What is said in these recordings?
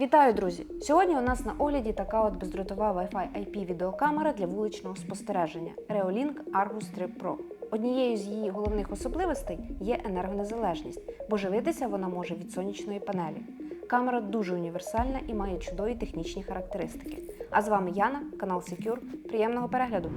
Вітаю, друзі! Сьогодні у нас на огляді така от бездротова Wi-Fi IP відеокамера для вуличного спостереження Reolink Argus 3 Pro. Однією з її головних особливостей є енергонезалежність, бо живитися вона може від сонячної панелі. Камера дуже універсальна і має чудові технічні характеристики. А з вами Яна, канал Secure. Приємного перегляду!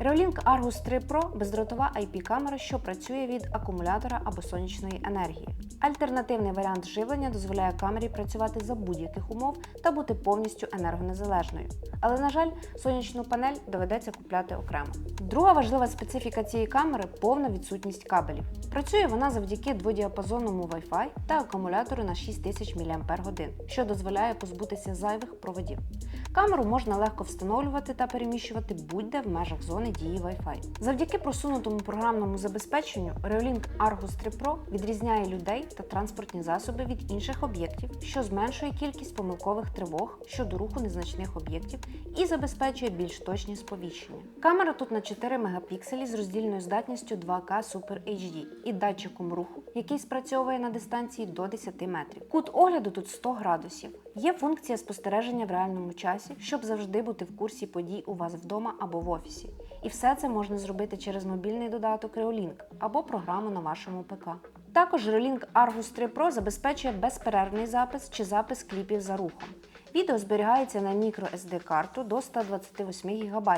Reolink Argus 3 Pro бездротова IP-камера, що працює від акумулятора або сонячної енергії. Альтернативний варіант живлення дозволяє камері працювати за будь-яких умов та бути повністю енергонезалежною. Але, на жаль, сонячну панель доведеться купляти окремо. Друга важлива специфіка цієї камери повна відсутність кабелів. Працює вона завдяки дводіапазонному Wi-Fi та акумулятору на 6000 мАч, що дозволяє позбутися зайвих проводів. Камеру можна легко встановлювати та переміщувати будь-де в межах зони дії Wi-Fi. Завдяки просунутому програмному забезпеченню Reolink Argus 3 Pro відрізняє людей та транспортні засоби від інших об'єктів, що зменшує кількість помилкових тривог щодо руху незначних об'єктів і забезпечує більш точні сповіщення. Камера тут на 4 мегапікселі з роздільною здатністю 2К Super HD і датчиком руху, який спрацьовує на дистанції до 10 метрів. Кут огляду тут 100 градусів. Є функція спостереження в реальному часі, щоб завжди бути в курсі подій у вас вдома або в офісі. І все це можна зробити через мобільний додаток Reolink або програму на вашому ПК. Також Reolink Argus 3 Pro забезпечує безперервний запис чи запис кліпів за рухом. Відео зберігається на microSD карту до 128 ГБ,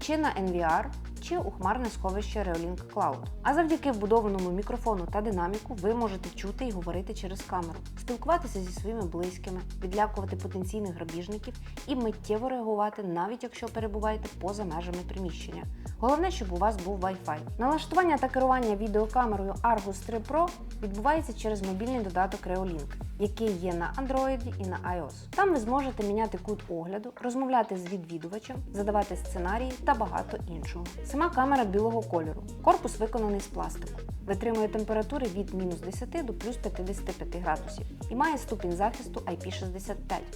чи на NVR, чи у хмарне сховище Reolink Cloud. А завдяки вбудованому мікрофону та динаміку ви можете чути і говорити через камеру, спілкуватися зі своїми близькими, відлякувати потенційних грабіжників і миттєво реагувати, навіть якщо перебуваєте поза межами приміщення. Головне, щоб у вас був Wi-Fi. Налаштування та керування відеокамерою Argus 3 Pro відбувається через мобільний додаток Reolink, який є на Android і на iOS. Там ви зможете міняти кут огляду, розмовляти з відвідувачем, задавати сценарії та багато іншого. Сама камера білого кольору. Корпус виконаний з пластику. Витримує температури від мінус 10 до плюс 55 градусів і має ступінь захисту IP65.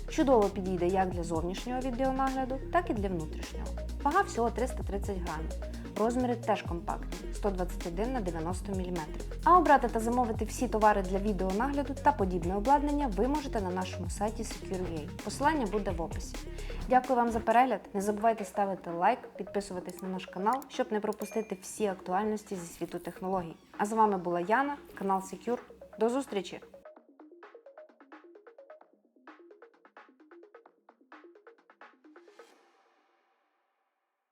Чудово підійде як для зовнішнього відеонагляду, так і для внутрішнього. Вага всього 330 грамів. Розміри теж компактні 121 на 90 мм. А обрати та замовити всі товари для відеонагляду та подібне обладнання ви можете на нашому сайті Secure.ua. Посилання буде в описі. Дякую вам за перегляд. Не забувайте ставити лайк, підписуватись на наш канал, щоб не пропустити всі актуальності зі світу технологій. А з вами була Яна, канал Secure. До зустрічі!